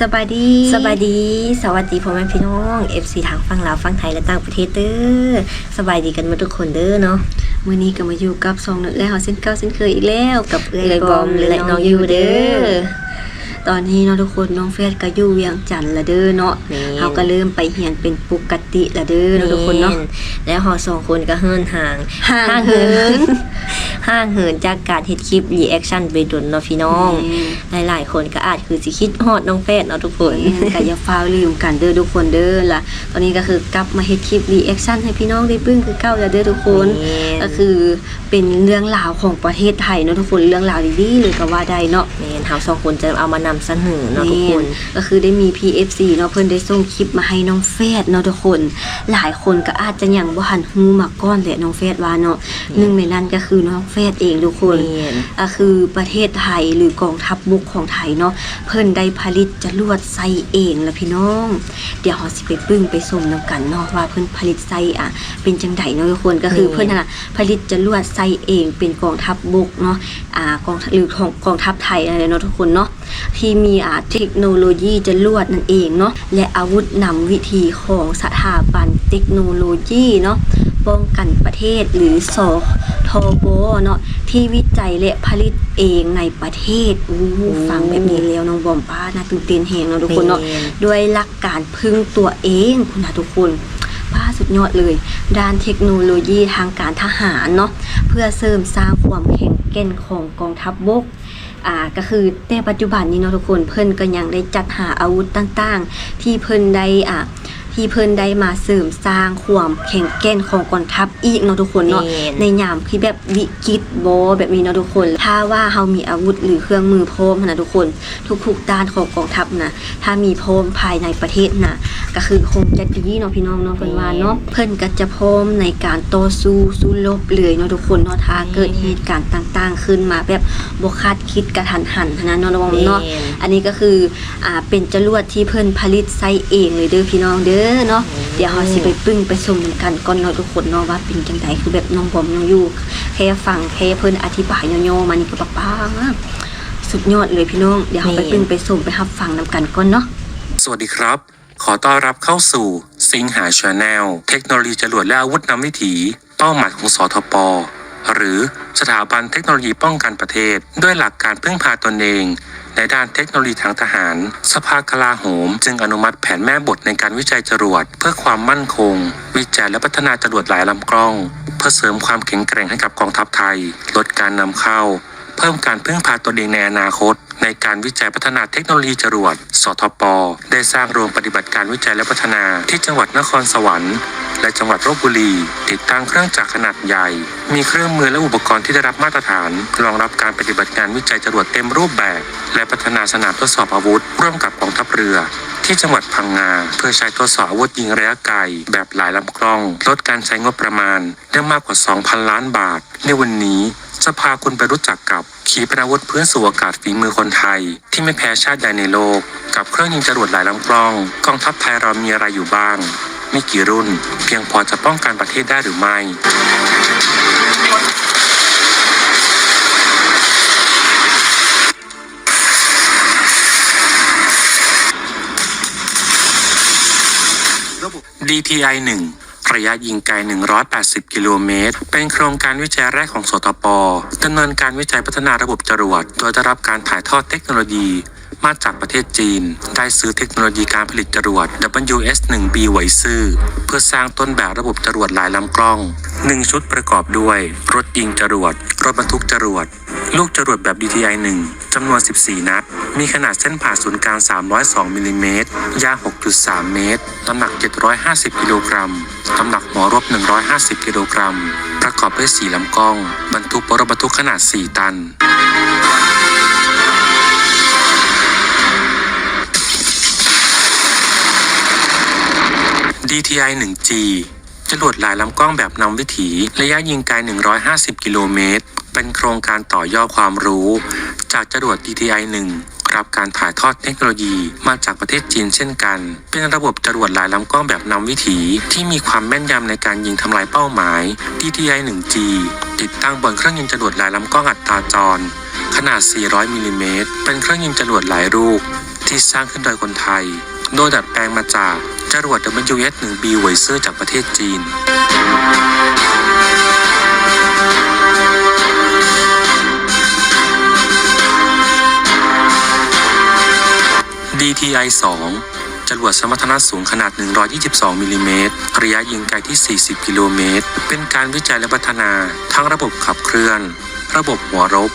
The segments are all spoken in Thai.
สบายดี สบายดี สวัสดีพ่อแม่พี่น้อง FC ทางฝั่งลาวฝั่งไทยและต่างประเทศเด้อสบายดีกันหมาทุกคนเด้อเนาะมื้อนี้ก็มาอยู่กับซองนึกแล้วเส้นเก่าเส้นเคยอีกแล้ว กับเอื้เอ้อยยบบออมมและและน้น้อองงยูยูเด้เด้ออตอนนี้เนาะทุกคนน้องเฟสก็อยู่เวียงจันทน์ละเด้อเนาะนี่เฮาก็เริ่มไปเรียนเป็นปกติละเด้อเนาะทุกคนเนาะแล้วเฮาสองคนก็เฮิรนห่างห่างเหิน ห่างเหินจากการเฮ็ดคลิปรีแอคชั่นไปดนเนาะพี่น้อง หลายๆ คนก็อาจคือสิคิดฮอดน้องแฟดเนาะทุกคนก็อย่าฟ้าวลืมกันเด้อทุกคนเด้อล่ะ ตอนนี้ก็คือกลับมาเฮ็ดคลิปรีแอคชั่นให้พี่น้องได้ปึ้งคือเก่าแล้วเด้อทุกคนแม่นก็คือเป็นเรื่องราวของประเทศไทยเนาะทุกคนเรื่องราวดีๆเลยก็ว่าได้เนาะแม่นเฮาสองคนจะเอามานำเสนอเนาะทุกคน ก็คือได้มี PFC เนาะเพิ่นได้ส่งคลิปมาให้น้องเฟดเนาะทุกคน หลายคนก็อาจจะยังบ่หันฮู้มาก่อนแหละน้องเฟดว่าเนาะหนึ่งในนั้นก็คือน้องเฟดเองทุกคนแม่นก็คือประเทศไทยหรือกองทัพบกของไทยเนาะเพิ่นได้ผลิตจรวดไซเองละพี่น้อง เดี๋ยวเฮาสิไปปึ้งไปชมนํกันเนาะว่าเพิ่นผลิตไซอะ เป็นจังไดเนาะทุกคนก็คือแม่นเพิ่นน่ะผลิตจรวดไซเองเป็นกองทัพบกเนาะอ่ากองทัพหรือของกองทัพไทยอะไรเนาะทุกคนเนาะที่มีอาเทคโนโลยีจรวดนั่นเองเนาะและอาวุธนำวิธีของสถาบันเทคโนโลยีเนาะ ป้องกันประเทศหรือสทบเนาะที่วิจัยและผลิตเองในประเทศอู้ฟังแบบนี้แล้วน้องบอมป้าน่าตื่นเต้นแหงเนาะทุกคนเนาะแม่นด้วยหลักการพึ่งตัวเองคุณนะทุกคนป้าสุดยอดเลย ด้านเทคโนโลยีทางการทหารเนาะเพื่อเสริมสร้างความแข็งแกร่งของกองทัพบบกอ่าก็คือแต่ปัจจุบันนี้เนาะทุกคนเพิ่นก็ยังได้จัดหาอาวุธต่างๆ ที่เพิ่นได้อ่า ที่เพิ่นได้มาเสริมสร้างความแข็งแกร่งของกองทัพอีกเนาะทุกคนเนาะแม่น ในยามที่แบบวิกฤตบ่แบบนี้เนาะทุกคน ถ้าว่าเฮามีอาวุธหรือเครื่องมือพร้อมนะทุกคน ทุกๆด้านของกองทัพนะถ้ามีพร้อมภายในประเทศนะก็คือคงจะดีเนาะพี่น้องเนาะเพิ่นว่าเนาะเพิ่นก็จะพร้อมในการต่อสู้สู้รบเลยเนาะทุกคนเนาะถ้าเกิดเหตุการณ์ต่างๆ ขึ้นมาแบบบ่คาดคิดกระทันหันนะเนาะน้องเนาะ แม่น อันนี้ก็คืออ่าเป็นจรวดที่เพิ่นผลิตไซเองเลยเด้อพี่น้องเด้อเนาะอืมเดี๋ยวเฮาสิไปปึ้งไปชมกันก่อนเนาะทุกคนเนาะว่าเป็นจังไดคือแบบน้องบอมน้องอยู่แค่ฟังแค่เพิ่นอธิบายย่อๆมานี่ก็ปังๆอะสุดยอดเลยพี่น้องเดี๋ยวเฮาไปปึ้งไปชมไปรับฟังนํกันก่อนเนาะสวัสดีครับ ขอต้อนรับเข้าสู่สิงหาชาแนลเทคโนโลยีจรวดและอาวุธนำวิถีเป้าหมายของสทป หรือสถาบันเทคโนโลยีป้องกันประเทศ ด้วยหลักการพึ่งพาตนเอง ในด้านเทคโนโลยีทางทหาร สภากลาโหม จึงอนุมัติแผนแม่บทในการวิจัยจรวดเพื่อความมั่นคง วิจัยและพัฒนาจรวดหลายลำกล้อง เพื่อเสริมความแข็งแกร่งให้กับกองทัพไทย ลดการนำเข้า เพิ่มการพึ่งพาตนเองในอนาคต ในการวิจัยพัฒนาเทคโนโลยีจรวด สทป ได้สร้างโรงปฏิบัติการวิจัยและพัฒนาที่จังหวัดนครสวรรค์ และจังหวัดลบบุรี ติดตั้งเครื่องจักรขนาดใหญ่ มีเครื่องมือและอุปกรณ์ที่ได้รับมาตรฐาน รองรับการปฏิบัติงานวิจัยจรวดเต็มรูปแบบ และพัฒนาสนามทดสอบอาวุธ ร่วมกับกองทัพเรือ ที่จังหวัดพังงา เพื่อใช้ทดสอบอาวุธยิงระยะไกลแบบหลายลำกล้อง ลดการใช้งบประมาณได้มากกว่า 2,000 ล้านบาท ในวันนี้จะพาคุณไปรู้จักกับขีปนาวุธพื้นสู่อากาศฝีมือคนไทย ที่ไม่แพ้ชาติใดในโลก กับเครื่องยิงจรวดหลายลำกล้อง กองทัพไทยเรามีอะไรอยู่บ้าง ไมีกี่รุ่น เพียงพอจะป้องกันประเทศได้หรือไม่ DTI 1ระยะยิงไกล 180 กิโลเมตร เป็นโครงการวิจัยแรกของสตปดำเนินการวิจัยพัฒนาระบบจรวด โดยได้รับการถ่ายทอดเทคโนโลยี มาจากประเทศจีน ได้ซื้อเทคโนโลยีการผลิตจรวด WS-1B ไหวซื่อเพื่อสร้างต้นแบบระบบจรวดหลายลำกล้อง 1 ชุดประกอบด้วย รถยิงจรวด รถบรรทุกจรวด ลูกจรวดแบบ DTI 1จำนวน 14 นัด มีขนาดเส้นผ่าศูนย์กลาง 302มิลลิเมตรยาว 6.3 เมตร น้ำหนัก 750 กิโลกรัมน้ำหนักหัวรบ 150 กิโลกรัม ประกอบด้วย 4ลำกล้อง บรรทุกรถบรรทุกขนาด 4 ตัน DTI 1G จรวดหลายลำกล้องแบบนำวิถี ระยะยิงไกล 150 กิโลเมตร เป็นโครงการต่อยอดความรู้ จากจรวด DTI 1 รับการถ่ายทอดเทคโนโลยีมาจากประเทศจีนเช่นกัน เป็นระบบจรวดหลายลำกล้องแบบนำวิถี ที่มีความแม่นยำในการยิงทำลายเป้าหมาย DTI 1G ติดตั้งบนเครื่องยิงจรวดหลายลำกล้องอัตราจร ขนาด 400 มิลลิเมตร เป็นเครื่องยิงจรวดหลายรูป ที่สร้างขึ้นโดยคนไทย โดยดัดแปลงมาจาก จรวด WS-1B ไวเซอร์จากประเทศจีน DTI 2จรวดสมรรถนะสูงขนาด 122 มิลลิเมตร ระยะยิงไกลที่ 40 กิโลเมตร เป็นการวิจัยและพัฒนาทั้งระบบขับเคลื่อน ระบบหัวรบ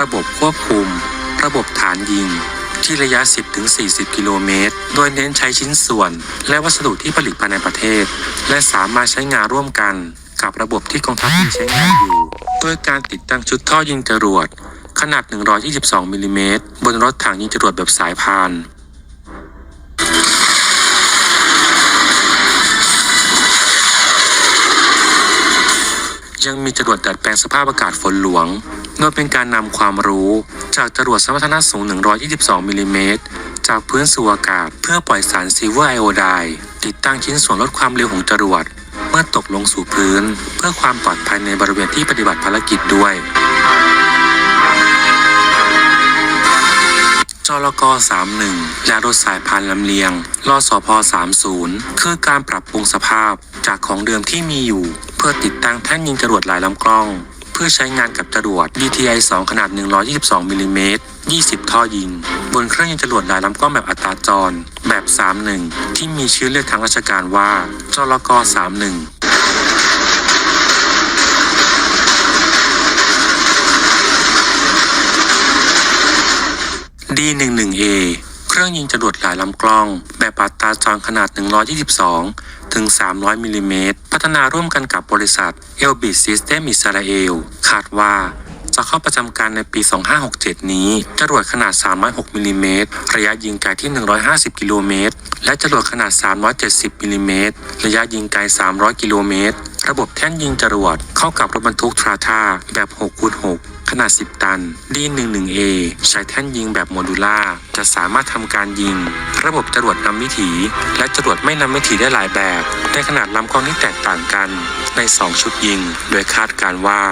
ระบบควบคุม ระบบฐานยิง ที่ระยะ 10-40 กิโลเมตร โดยเน้นใช้ชิ้นส่วน และวัสดุที่ผลิตภายในประเทศ และสามารถใช้งานร่วมกัน กับระบบที่กองทัพมีใช้งานอยู่ โดยการติดตั้งชุดท่อยิงจรวด ขนาด 122 มิลลิเมตรบนรถถังยิงจรวดแบบสายพาน ยังมีจรวดดัดแปลงสภาพอากาศฝนหลวง โดยเป็นการนำความรู้ จากจรวดสมรรถนะสูง 122มิลลิเมตรจากพื้นสู่อากาศเพื่อปล่อยสารซิลเวอร์ไอโอไดติดตั้งชิ้นส่วนลดความเร็วของจรวด เมื่อตกลงสู่พื้น เพื่อความปลอดภัยในบริเวณที่ปฏิบัติภารกิจด้วยจรก31 และรถสายพานลำเลียงรอสพ30 คือการปรับปรุงสภาพจากของเดิมที่มีอยู่ พื่อติดตั้งแท่นยิงจรวดหลายลำกล้อง เพื่อใช้งานกับจรวด DTI 2 ขนาด 122มิลลิเมตร20 ท่อยิง บนเครื่องยิงจรวดหลายลำกล้องแบบอัตราจร แบบ 31 ที่มีชื่อเรียกทางราชการว่าจรก31 D11A เครื่องยิงจรวดหลายลำกล้อง แบบอัตราจรขนาด 122 ถึง 300 มิลลิเมตร พัฒนาร่วมกันกับบริษัท e l b i t System อิสราเอล คาดว่าจะเข้าประจำการในปี 2567 นี้ จรวดขนาด 306 มิลลิเมตร ระยะยิงไกลที่ 150 กิโลเมตร และจรวดขนาด 370 มิลลิเมตร ระยะยิงไกล 300 กิโลเมตร ระบบแท่นยิงจรวดเข้ากับรถบรรทุกทราทาแบบ6คูณ6 นาด 10 ตัน D11A ใช้แท่นยิงแบบโมดูล่า จะสามารถทำการยิง ระบบจรวดนำวิถี และจรวดไม่นำวิถีได้หลายแบบ ในขนาดลำกล้องที่แตกต่างกัน ใน 2 ชุดยิง โดยคาดการว่า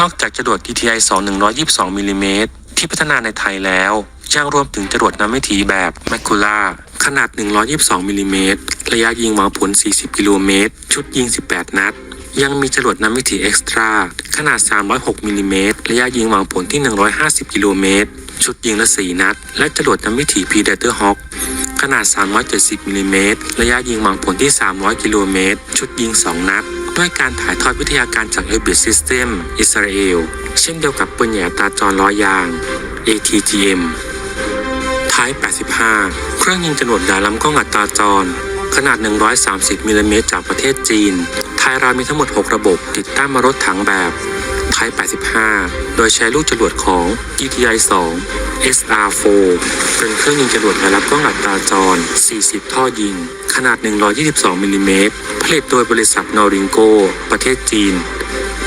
นอกจากจรวด DTI 2 122มิลลิเมตรที่พัฒนาในไทยแล้วยังรวมถึงจรวดนำวิถีแบบ m a c u l a ขนาด 122มิลลิเมตรระยะยิงหวังผล 40 กิโลเมตร ชุดยิง 18 นัด ยังมีจรวดนำวิถีเอ็กซ์ตร้าขนาด 306มิลลิเมตรระยะยิงหวังผลที่ 150 กิโลเมตร ชุดยิงละ 4 นัด และจรวดนำวิถี Predator Hawk ขนาด 370มิลลิเมตรระยะยิงหวังผลที่ 300 กิโลเมตร ชุดยิง 2 นัด ด้วยการถ่ายทอดวิทยาการจาก e l b i t System อิสราเอล เช่นเดียวกับปืนใหญ่ตาจรล้อยาง ATGM ท้าย 85 เครื่องยิงจรวดดาวลำกล้องอัตราจร ขนาด 130มิลลิเมตรจากประเทศจีน ไทยเรามีทั้งหมด 6 ระบบติดตั้งมารถถังแบบไทย 85 โดยใช้ลูกจรวดของ GTI 2 SR4 เป็นเครื่องยิงจรวดและรับกล้องอัตราจร 40 ท่อยิง ขนาด 122มิลลิเมตร ผลิตโดยบริษัทนอริงโก ประเทศจีน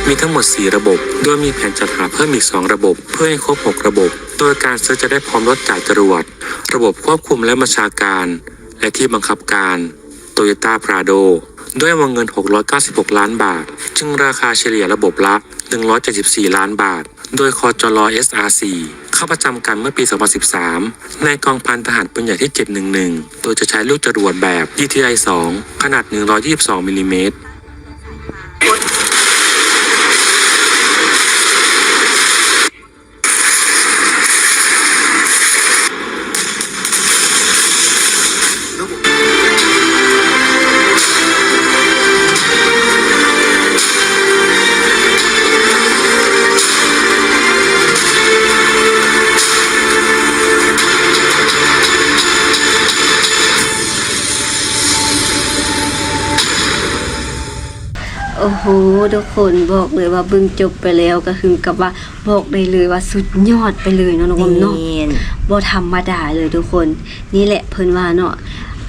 มีทั้งหมด 4 ระบบ โดยมีแผนจัดหาเพิ่มอีก 2 ระบบ เพื่อให้ครบ 6 ระบบ โดยการซื้อจะได้พร้อมรถจ่ายจรวด ระบบควบคุมและบัญชาการ และที่บังคับการ Toyota Prado ด้วยวงเงิน 696 ล้านบาท จึงราคาเฉลี่ยระบบละ 174 ล้านบาท โดยคอจล SR4 เข้าประจำการเมื่อปี 2013 ในกองพันทหารปืนใหญ่ที่ 711 โดยจะใช้ลูกจรวดแบบ DTI 2 ขนาด 122มิลลิเมตร อ้โห ทุกคนบอกเลยว่าเบิ่งจบไปแล้วก็คือกับว่าบอกได้เลยว่าสุดยอดไปเลยเนาะน้องอมเนาะนี่บ่ธรรมดาเลยทุกคน นี่แหละเพิ่นว่าเนาะ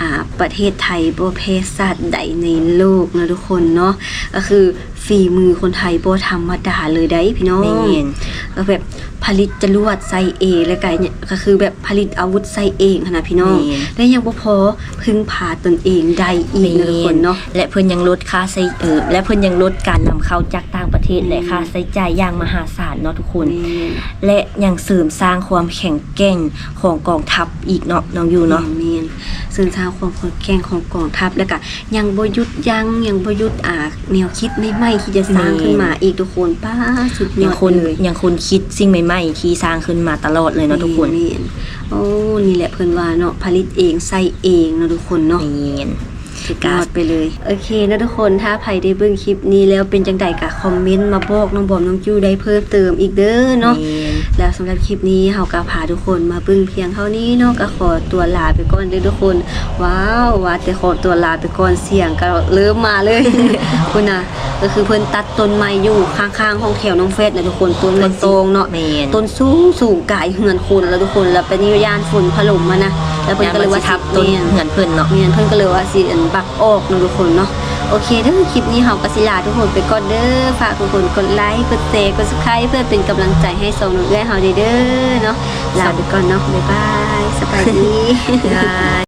อ่าประเทศไทยบ่แพ้ชาติใดในโลกนะทุกคนเนาะก็คือฝีมือคนไทยบ่ธรรมดาเลยได้พี่น้องแม่นก็แบบ ผผลิตจรวดใส่เองแล้วก็เนี่ยก็คือแบบผลิตอาวุธใส่เองหั้นนะพี่น้องแม่นและยังบ่พอพึ่งพาตนเองได้อีกนะทุกคนเนาะและเพิ่นยังลดค่าใช้เออและเพิ่นยังลดการนำเข้าจากต่างประเทศอืมและค่าใช้จ่ายอย่างมหาศาลเนาะทุกคนแม่นและยังเสริมสร้างความแข็งแกร่งของกองทัพอีกเนาะน้องยูเนาะแม่นซึ่งสร้างความแข็งแกร่งของกองทัพแล้วก็ยังบ่หยุดยั้งยังบ่หยุดอ่าแนวคิดใหม่ๆที่จะสร้างแม่นขึ้นมาอีกทุกคนป้าสุดยยัองดคนเลยยังคนคิดสิ่งใหม่ๆที่สร้างขึ้นมาตลอดเลยเนาะทุกคนแม่นโอ้นี่แหละเพิ่นว่าเนาะผลิตเองใส่เองเนาะทุกคนเนาะนี่สุดยอดไปเลย โอเคนะทุกคนถ้าใครได้เบิ่งคลิปนี้แล้วเป็นจังใดก็คอมเมนต์มาบอกน้องบอมน้องจูได้เพิ่มเติมอีกเด้อเนาะ แล้วสำหรับคลิปนี้เฮาก็พาทุกคนมาเบิ่งเพียงเท่านี้เนาะก็ขอตัวลาไปก่อนเด้อทุกคน ว้าวว่าแต่ขอตัวลาไปก่อนเสียงก็เริ่มมาเลย คุณน่ะก็คือเพิ่นตัดต้นไม้อยู่ข้างๆห้องแถวน้องเฟสนะทุกคนต้นมันโตงเนาะแมนต้นสูงสูงกายเหือนคนแล้วทุกคนแล้วเป็นยานฝนถล่มมานะแล้วเพิ่นก็เลยว่าทับต้นแม่เงินเพิ่นเนาะเมียนเพิ่นก็เลยว่าสิอันบักออกเนาะทุกคนเนาะ โอเคเด้อคลิปนี้เฮากสิลาทุกคนไปก่อนเด้อฝากทุกคนกดไลค์กดแชร์กด Subscribe เพื่อเป็นกำลังใจให้สองนุ่มด้วยเฮาเด้อเนาะลาไปก่อนเนาะบ๊ายบายสบายดี